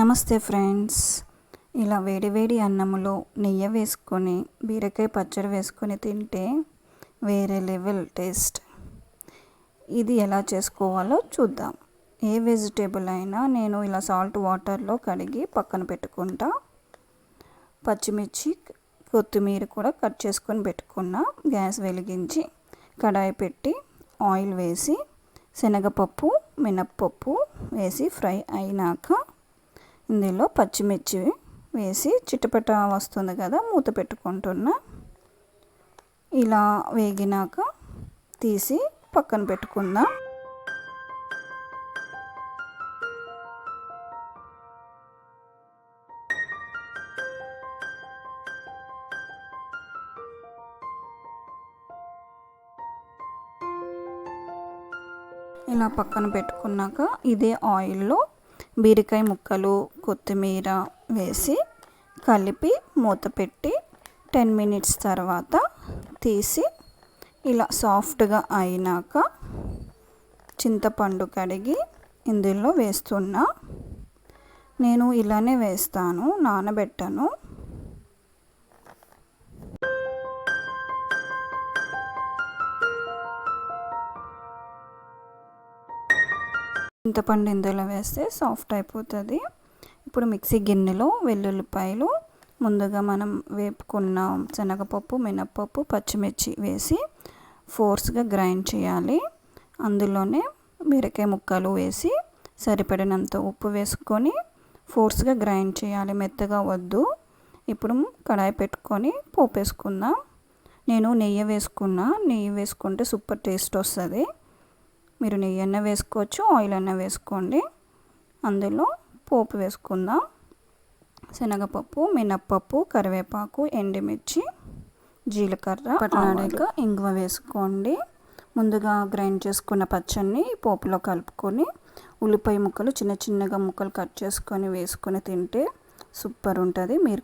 నమస్తే ఫ్రెండ్స్. ఇలా వేడివేడి అన్నములో నెయ్యి వేసుకొని బీరకాయ పచ్చడి వేసుకొని తింటే వేరే లెవెల్ టేస్ట్. ఇది ఎలా చేసుకోవాలో చూద్దాం. ఏ వెజిటేబుల్ అయినా నేను ఇలా సాల్ట్ వాటర్లో కడిగి పక్కన పెట్టుకుంటా. పచ్చిమిర్చి కొత్తిమీర కూడా కట్ చేసుకొని పెట్టుకున్నా గ్యాస్ వెలిగించి కడాయి పెట్టి ఆయిల్ వేసి శనగపప్పు మినప్పప్పు వేసి ఫ్రై అయినాక ఇందులో పచ్చిమిర్చి వేసి చిటపట వస్తుంది కదా మూత పెట్టుకుంటున్నా. ఇలా వేగినాక తీసి పక్కన పెట్టుకుందాం. ఇలా పక్కన పెట్టుకున్నాక ఇదే ఆయిల్లో బీరకాయ ముక్కలు కొత్తిమీర వేసి కలిపి మూత పెట్టి టెన్ మినిట్స్ తర్వాత తీసి ఇలా సాఫ్ట్గా అయినాక చింతపండు కడిగి ఇందులో వేస్తున్నా. నేను ఇలానే వేస్తాను నానబెట్టను. చింతపండు ఇందులో వేస్తే సాఫ్ట్ అయిపోతుంది. ఇప్పుడు మిక్సీ గిన్నెలో వెల్లుల్లిపాయలు ముందుగా మనం వేపుకున్న శనగపప్పు మినప్పప్పు పచ్చిమిర్చి వేసి ఫోర్స్గా గ్రైండ్ చేయాలి. అందులోనే బీరకాయ ముక్కలు వేసి సరిపడినంత ఉప్పు వేసుకొని ఫోర్స్గా గ్రైండ్ చేయాలి. మెత్తగా వద్దు. ఇప్పుడు కడాయి పెట్టుకొని పోపు వేసుకుందాం నేను నెయ్యి వేసుకున్నా నెయ్యి వేసుకుంటే సూపర్ టేస్ట్ వస్తుంది. మీరు నెయ్యి అన్న వేసుకోవచ్చు ఆయిల్ అన్న వేసుకోండి. అందులో పోపు వేసుకుందాం. శనగపప్పు మినప్పప్పు కరివేపాకు ఎండుమిర్చి జీలకర్ర పట్నాడాక ఇంగువ వేసుకోండి. ముందుగా గ్రైండ్ చేసుకున్న పచ్చడిని పోపులో కలుపుకొని ఉల్లిపాయ ముక్కలు చిన్న చిన్నగా ముక్కలు కట్ చేసుకొని వేసుకొని తింటే సూపర్ ఉంటుంది. మీరు